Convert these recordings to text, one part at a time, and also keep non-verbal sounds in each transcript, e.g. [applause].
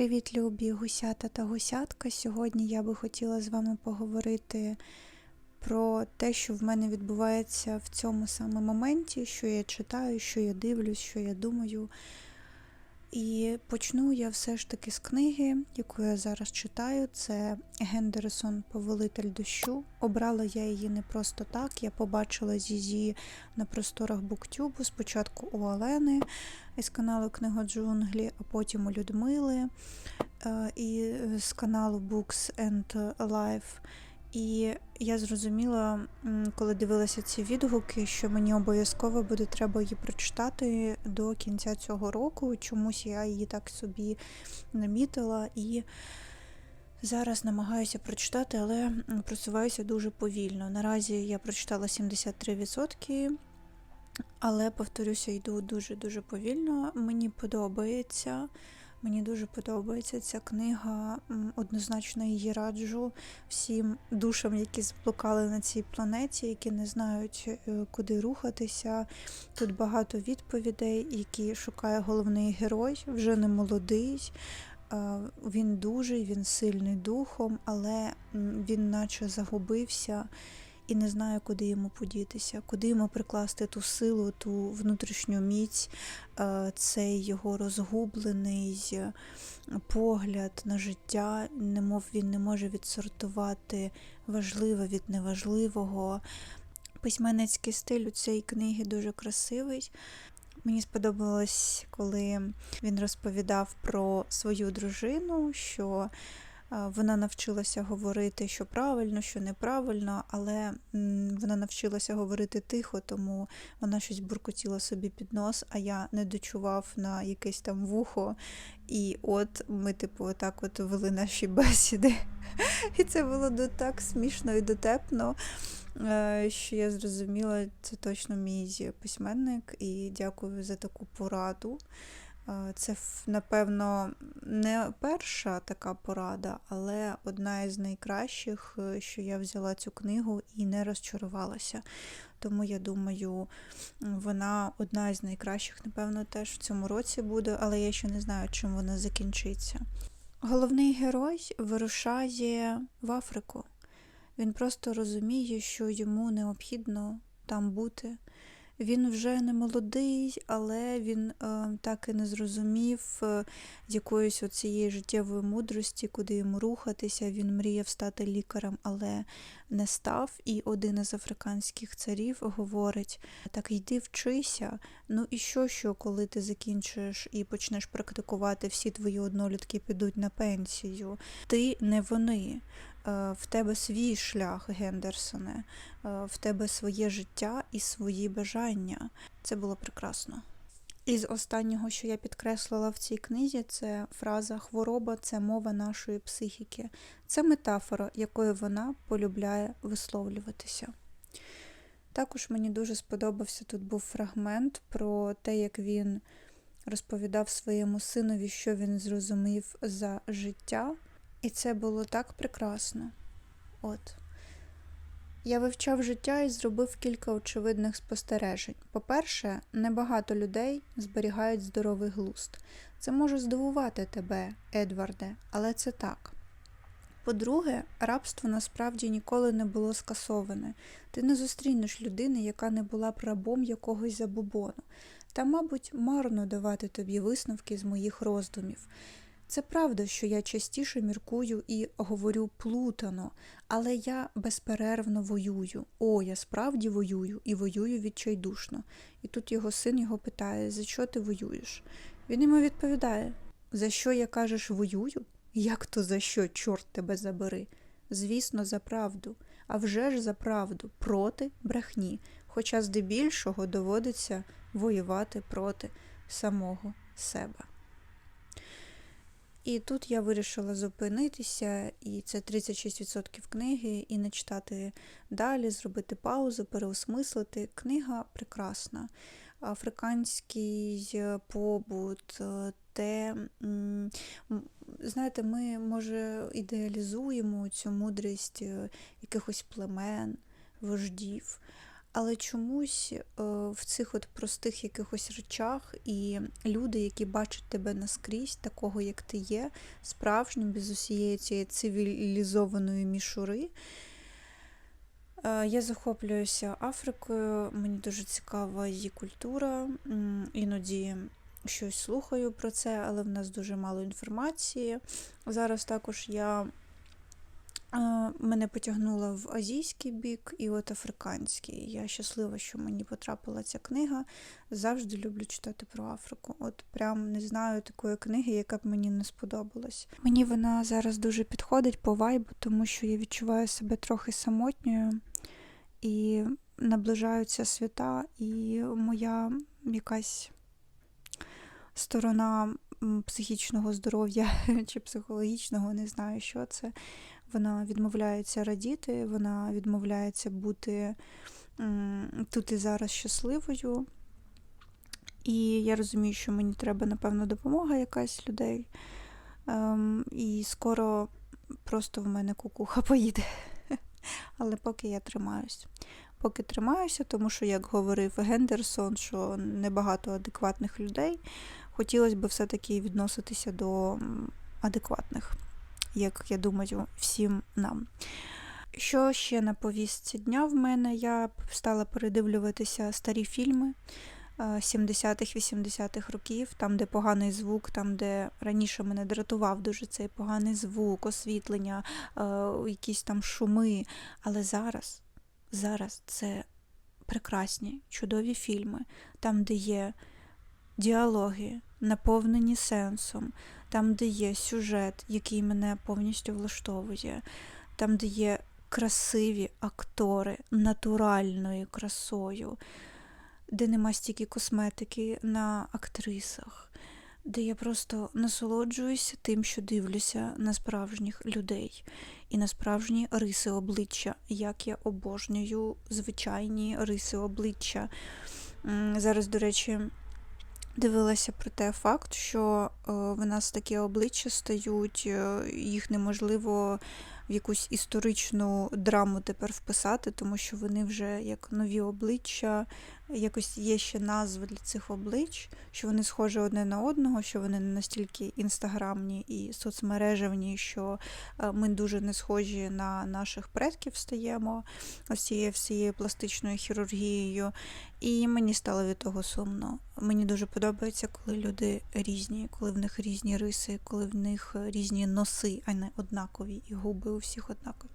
Привіт, любі гусята та гусятка. Сьогодні я би хотіла з вами поговорити про те, що в мене відбувається в цьому саме моменті, що я читаю, що я дивлюсь, що я думаю. І почну я все ж таки з книги, яку я зараз читаю. Це Гендерсон Повелитель дощу. Обрала я її не просто так. Я побачила Зізі на просторах Буктюбу. Спочатку у Олени із каналу Книга Джунглі, а потім у Людмили е, і з каналу Books and Life. І я зрозуміла, коли дивилася ці відгуки, що мені обов'язково буде треба її прочитати до кінця цього року. Чомусь я її так собі намітила і зараз намагаюся прочитати, але просуваюся дуже повільно. Наразі я прочитала 73%, але повторюся, йду дуже-дуже повільно. Мені подобається. Мені дуже подобається ця книга. Однозначно її раджу всім душам, які заблукали на цій планеті, які не знають, е, куди рухатися. Тут багато відповідей, які шукає головний герой, вже не молодий. Е, Він дужий, він сильний духом, але він наче загубився і не знає, куди йому подітися, куди йому прикласти ту силу, ту внутрішню міць, е, цей його розгублений е, погляд на життя, немов він не може відсортувати важливе від неважливого. Письменницький стиль у цієї книги дуже красивий. Мені сподобалось, коли він розповідав про свою дружину, що вона навчилася говорити, що правильно, що неправильно, але вона навчилася говорити тихо, тому вона щось буркотіла собі під нос, а я не дочував на якесь там вухо. І от ми, типу, отак от вели наші [laughs] бесіди. І це було до так смішно і дотепно, е, що я зрозуміла, це точно мій письменник, і дякую за таку пораду. Це, напевно, не перша така порада, але одна із найкращих, е, що я взяла цю книгу і не розчарувалася. Тому я думаю, вона одна із найкращих, напевно, теж в цьому році буде, але я ще не знаю, чим вона закінчиться. Головний герой вирушає в Африку. Він просто розуміє, що йому необхідно там бути. Він вже не молодий, але він е, так і не зрозумів е, якоїсь оцієї життєвої мудрості, куди йому рухатися. Він мріяв стати лікарем, але не став. І один із африканських царів говорить: так йди вчися. Ну і що, що коли ти закінчиш і почнеш практикувати, всі твої однолітки підуть на пенсію. Ти не вони. Е, В тебе свій шлях, Гендерсоне, Е, в тебе своє життя і свої бажання. Це було прекрасно. Із останнього, що я підкреслила в цій книзі, це фраза хвороба це мова нашої психіки. Це метафора, якою вона полюбляє висловлюватися. Також мені дуже сподобався тут був фрагмент про те, як він розповідав своєму синові, що він зрозумів за життя. І це було так прекрасно. От. Я вивчав життя і зробив кілька очевидних спостережень. По-перше, небагато людей зберігають здоровий глузд. Це може здивувати тебе, Едварде, але це так. По-друге, рабство насправді ніколи не було скасоване. Ти не зустрінеш людини, яка не була б рабом якогось забобону. Та, мабуть, марно давати тобі висновки з моїх роздумів. Це правда, що я частіше міркую і говорю плутано, але я безперервно воюю. О, я справді воюю і воюю відчайдушно. І тут його син його питає, за що ти воюєш? Він йому відповідає: За що я кажеш воюю? Як то за що, чорт тебе забери? Звісно, за правду. А вже ж за правду, проти брехні. Хоча здебільшого доводиться воювати проти самого себе. І тут я вирішила зупинитися, і це 36% книги, і не читати далі, зробити паузу, переосмислити. Книга прекрасна. Африканський е, побут, е, те, знаєте, ми, може, ідеалізуємо цю мудрість е, якихось племен, вождів. Але чомусь е, в цих от простих якихось речах і люди, які бачать тебе наскрізь, такого як ти є, справжнім, без усієї цієї цивілізованої мішури. Е, Я захоплююся Африкою, мені дуже цікава її культура. Іноді щось слухаю про це, але в нас дуже мало інформації. Зараз також я мене потягнула в азійський бік і от африканський. Я щаслива, що мені потрапила ця книга. Завжди люблю читати про Африку. От прям не знаю такої книги, яка б мені не сподобалась. Мені вона зараз дуже підходить по вайбу, тому що я відчуваю себе трохи самотньою і наближаються свята, і моя якась сторона психічного здоров'я [laughs] чи психологічного, не знаю, що це. Вона відмовляється радіти, вона відмовляється бути тут і зараз щасливою. І я розумію, що мені треба, напевно, допомога якась людей. Ем, і скоро просто в мене кукуха [laughs] поїде. Але поки я тримаюсь. Поки тримаюся, тому що, як говорив Гендерсон, що небагато адекватних людей, хотілося б все-таки відноситися до адекватних, як я думаю, всім нам. Що ще на повістці дня в мене? Я стала передивлюватися старі фільми е, 70-х, 80-х років, там, де поганий звук, там, де раніше мене дратував дуже цей поганий звук, освітлення, е, якісь там шуми. Але зараз, зараз це прекрасні, чудові фільми, там, де є діалоги, наповнені сенсом, там, де є сюжет, який мене повністю влаштовує, там, де є красиві актори натуральною красою, де нема стільки косметики на актрисах, де я просто насолоджуюся тим, що дивлюся на справжніх людей і на справжні риси обличчя, як я обожнюю звичайні риси обличчя. Зараз, до речі, дивилася про те факт, що е, в нас такі обличчя стають, е, їх неможливо в якусь історичну драму тепер вписати, тому що вони вже як нові обличчя, якось є ще назви для цих облич, що вони схожі одне на одного, що вони не настільки інстаграмні і соцмережевні, що е, ми дуже не схожі на наших предків стаємо ось цією всією пластичною хірургією. І мені стало від того сумно. Мені дуже подобається, коли люди різні, коли в них різні риси, коли в них різні носи, а не однакові, і губи всіх однакові.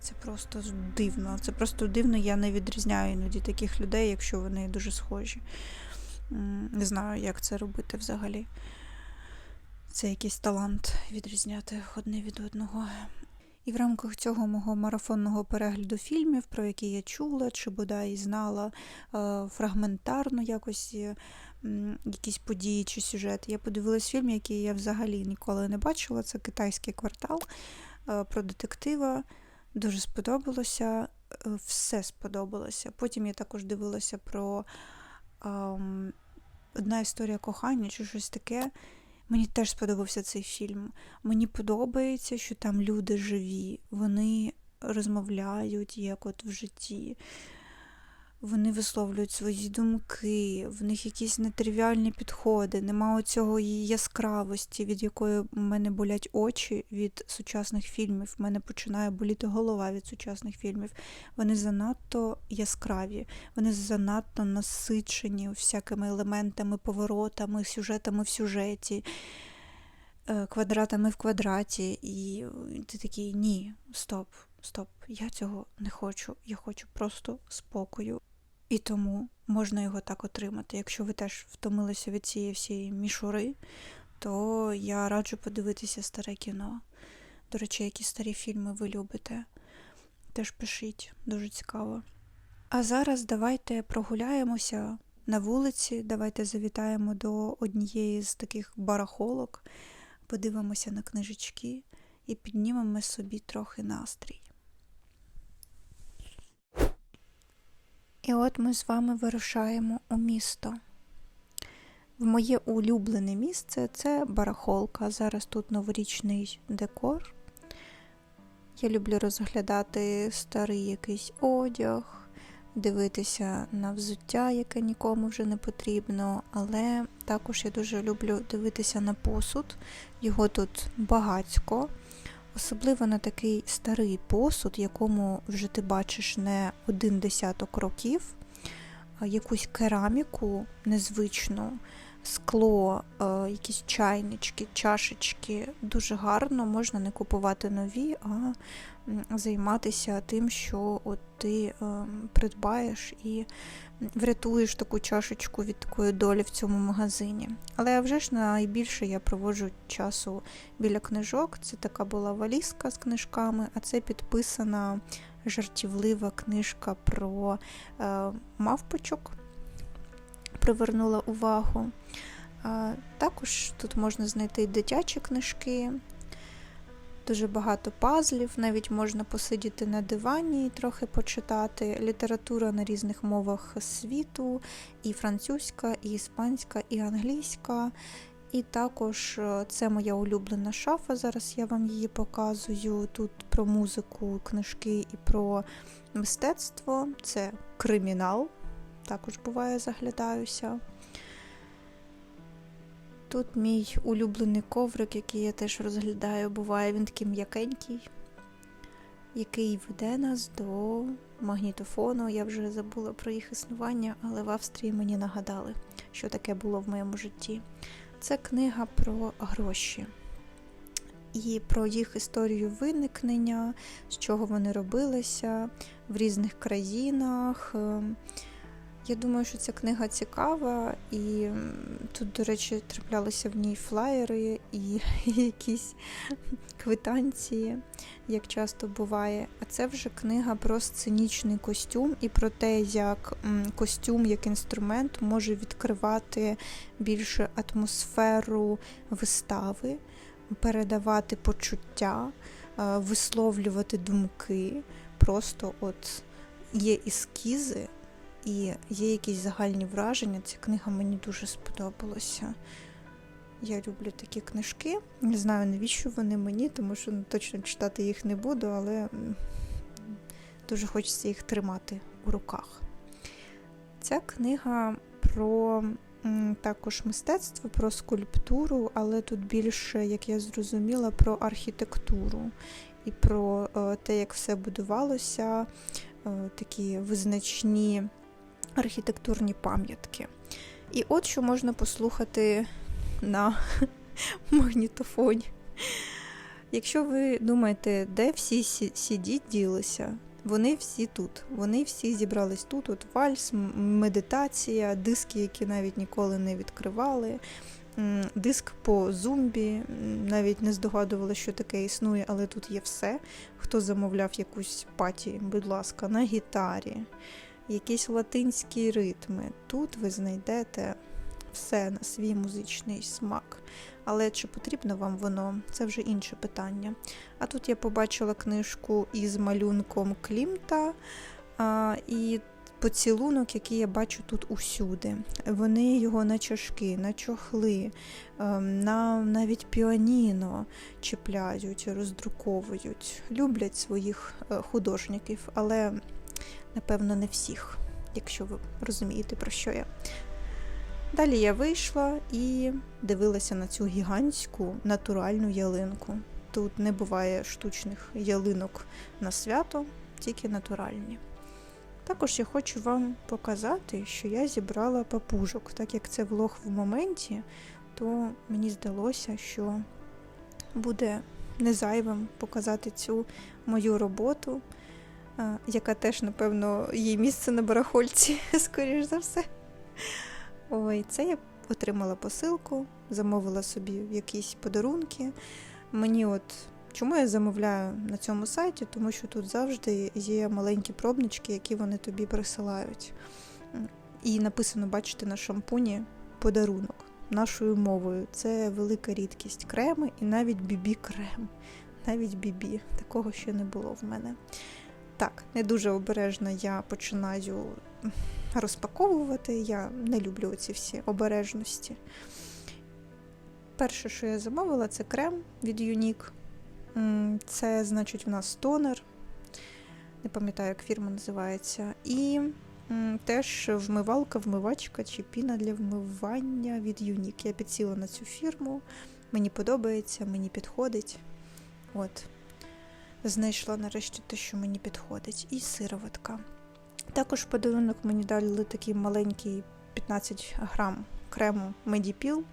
Це просто дивно. Це просто дивно. Я не відрізняю іноді таких людей, якщо вони дуже схожі. Не знаю, як це робити взагалі. Це якийсь талант відрізняти одне від одного. І в рамках цього мого марафонного перегляду фільмів, про які я чула, чи бодай знала е, фрагментарно якось якісь події чи сюжет, я подивилась фільм, який я взагалі ніколи не бачила. Це китайський квартал про детектива. Дуже сподобалося, е, все сподобалося. Потім я також дивилася про ем, одна історія кохання чи щось таке. Мені теж сподобався цей фільм. Мені подобається, що там люди живі, вони розмовляють як от в житті. Вони висловлюють свої думки, в них якісь нетривіальні підходи, нема оцього її яскравості, від якої в мене болять очі від сучасних фільмів. В мене починає боліти голова від сучасних фільмів. Вони занадто яскраві, вони занадто насичені всякими елементами, поворотами, сюжетами в сюжеті, е, квадратами в квадраті. І ти такий ні, стоп, стоп, я цього не хочу. Я хочу просто спокою. І тому можна його так отримати. Якщо ви теж втомилися від цієї всієї мішури, то я раджу подивитися старе кіно. До речі, які старі фільми ви любите. Теж пишіть, дуже цікаво. А зараз давайте прогуляємося на вулиці, давайте завітаємо до однієї з таких барахолок, подивимося на книжечки і піднімемо собі трохи настрій. І от ми з вами вирушаємо у місто. В моє улюблене місце це барахолка. Зараз тут новорічний декор. Я люблю розглядати старий якийсь одяг, дивитися на взуття, яке нікому вже не потрібно. Але також я дуже люблю дивитися на посуд. Його тут багацько. Особливо на такий старий посуд, якому вже ти бачиш не один десяток років, якусь кераміку незвичну, скло, е, якісь чайнички, чашечки. Дуже гарно, можна не купувати нові, а займатися тим, що от ти е, придбаєш і врятуєш таку чашечку від такої долі в цьому магазині. Але вже ж найбільше я проводжу часу біля книжок. Це така була валізка з книжками, а це підписана жартівлива книжка про е, мавпочок. Привернула увагу. Також тут можна знайти дитячі книжки, дуже багато пазлів, навіть можна посидіти на дивані і трохи почитати. Література на різних мовах світу, і французька, і іспанська, і англійська. І також е, це моя улюблена шафа. Зараз я вам її показую. Тут про музику, книжки і про мистецтво. Це кримінал. Також буває, заглядаюся. Тут мій улюблений коврик, який я теж розглядаю, буває він такий м'якенький, який веде нас до магнітофону. Я вже забула про їх існування, але в Австрії мені нагадали, що таке було в моєму житті. Це книга про гроші і про їх історію виникнення, з чого вони робилися в різних країнах. Я думаю, що ця книга цікава, і тут, до речі, траплялися в ній флаєри і [laughs] якісь квитанції, як часто буває. А це вже книга про сценічний костюм і про те, як костюм як інструмент може відкривати більше атмосферу вистави, передавати почуття, е, висловлювати думки. Просто от є ескізи і є якісь загальні враження. Ця книга мені дуже сподобалася. Я люблю такі книжки. Не знаю, навіщо вони мені, тому що ну, точно читати їх не буду, але дуже хочеться їх тримати у руках. Ця книга про також мистецтво, про скульптуру, але тут більше, як я зрозуміла, про архітектуру і про е, те, як все будувалося, е, такі визначні архітектурні пам'ятки. І от що можна послухати на [laughs] магнітофоні. Якщо ви думаєте, де всі сі- ділися, вони всі тут. Вони всі зібрались тут. От вальс, медитація, диски, які навіть ніколи не відкривали. Диск по зумбі, навіть не здогадувала, що таке існує, але тут є все. Хто замовляв якусь паті, будь ласка, на гітарі, якісь латинські ритми. Тут ви знайдете все на свій музичний смак. Але чи потрібно вам воно, це вже інше питання. А тут я побачила книжку із малюнком Клімта а, і поцілунок, який я бачу тут усюди. Вони його на чашки, на чохли, ем, на навіть піаніно чіпляють, роздруковують. Люблять своїх е, художників, але напевно не всіх, якщо ви розумієте, про що я. Далі я вийшла і дивилася на цю гігантську натуральну ялинку. Тут не буває штучних ялинок на свято, тільки натуральні. Також я хочу вам показати, що я зібрала папужок. Так як це влог в моменті, то мені здалося, що буде незайвим показати цю мою роботу, яка теж, напевно, є місце на барахольці, [laughs] скоріш за все. Ой, це я отримала посилку, замовила собі якісь подарунки. Мені от чому я замовляю на цьому сайті? Тому що тут завжди є маленькі пробнички, які вони тобі присилають. І написано, бачите, на шампуні подарунок нашою мовою. Це велика рідкість. Креми і навіть бібі-крем. Навіть бібі. Такого ще не було в мене. Так, не дуже обережно я починаю розпаковувати. Я не люблю ці всі обережності. Перше, що я замовила, це крем від Unique. Це, значить, у нас тонер. Не пам'ятаю, як фірма називається. І теж вмивалка, вмивачка чи піна для вмивання від Юнік. Я підсіла на цю фірму. Мені подобається, мені підходить. От. Знайшла нарешті те, що мені підходить. І сироватка. Також в подарунок мені дали такий маленький 15 грам крему Медіпіл.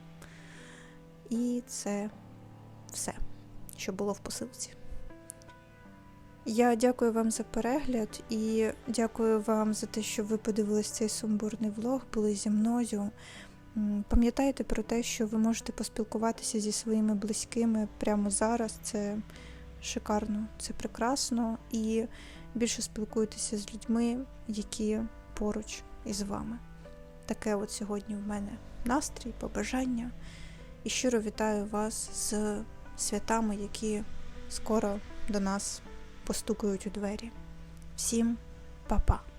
І це все, що було в посилці. Я дякую вам за перегляд і дякую вам за те, що ви подивились цей сумбурний влог, були зі мною. Пам'ятайте про те, що ви можете поспілкуватися зі своїми близькими прямо зараз. Це шикарно, це прекрасно. І більше спілкуйтеся з людьми, які поруч із вами. Таке от сьогодні в мене настрій, побажання. І щиро вітаю вас з святами, які скоро до нас постукають у двері. Всім па-па!